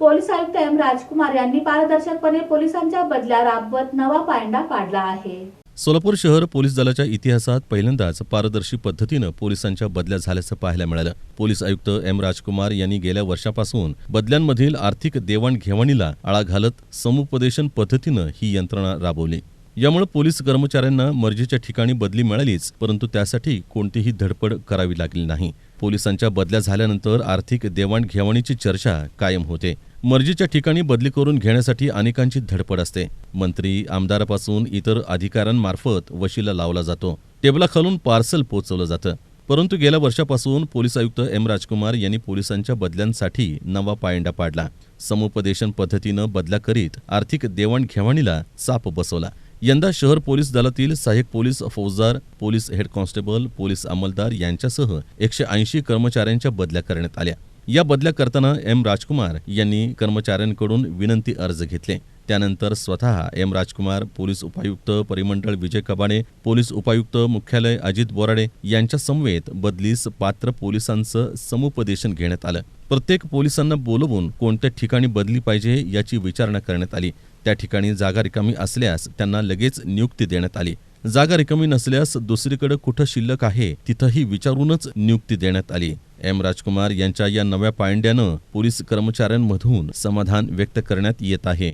Police आयुक्त M राजकुमार यांनी पारदर्शकपणे पोलिसांच्या बदल्या राबवत नवा पायंडा पाडला आहे. सोलापूर शहर पोलीस दलाच्या इतिहासात पहिल्यांदाच पारदर्शी पद्धतीनं पोलिसांच्या बदल्या झाल्याचं पाहायला मिळालं. पोलीस आयुक्त एम राजकुमार यांनी गेल्या वर्षापासून बदल्यांमधील आर्थिक देवाणघेवाणीला आळा घालत समुपदेशन पद्धतीनं ही यंत्रणा राबवली. यामुळे पोलीस कर्मचाऱ्यांना मर्जीच्या ठिकाणी बदली मिळालीच परंतु त्यासाठी कोणतीही धडपड करावी लागली नाही. पोलिसांच्या बदल्या झाल्यानंतर आर्थिक देवाणघेवाणीची चर्चा कायम होते. मर्जीच्या ठिकाणी बदली करून घेण्यासाठी अनेकांची धडपड असते. मंत्री आमदारापासून इतर अधिकाऱ्यांमार्फत वशीला लावला जातो. टेबलाखालून पार्सल पोचवलं जातं. परंतु गेल्या वर्षापासून पोलीस आयुक्त एम राजकुमार यांनी पोलिसांच्या बदल्यांसाठी नवा पायंडा पाडला. समुपदेशन पद्धतीनं बदल्या करीत आर्थिक देवाणघेवाणीला चाप बसवला. यंदा शहर पोलीस दलातील सहाय्यक पोलीस फौजदार पोलीस हेड कॉन्स्टेबल पोलीस अंमलदार यांच्यासह एकशे ऐंशी कर्मचाऱ्यांच्या बदल्या करण्यात आल्या. या बदल्या करताना एम राजकुमार यांनी कर्मचाऱ्यांकडून विनंती अर्ज घेतले. त्यानंतर स्वतः एम राजकुमार पोलीस उपायुक्त परिमंडळ विजय कबाडे पोलीस उपायुक्त मुख्यालय अजित बोराडे यांच्या समवेत बदलीस पात्र पोलिसांचं समुपदेशन घेण्यात आलं. प्रत्येक पोलिसांना बोलवून कोणत्या ठिकाणी बदली पाहिजे याची विचारणा करण्यात आली. त्या ठिकाणी जागा रिकामी असल्यास त्यांना लगेच नियुक्ती देण्यात आली. जागा रिकामी नसल्यास दुसरीकडे कुठं शिल्लक आहे तिथंही विचारूनच नियुक्ती देण्यात आली. एम. राजकुमार यांच्या या नव्या पायंड्यानं पोलीस कर्मचाऱ्यांमधून समाधान व्यक्त करण्यात येत आहे.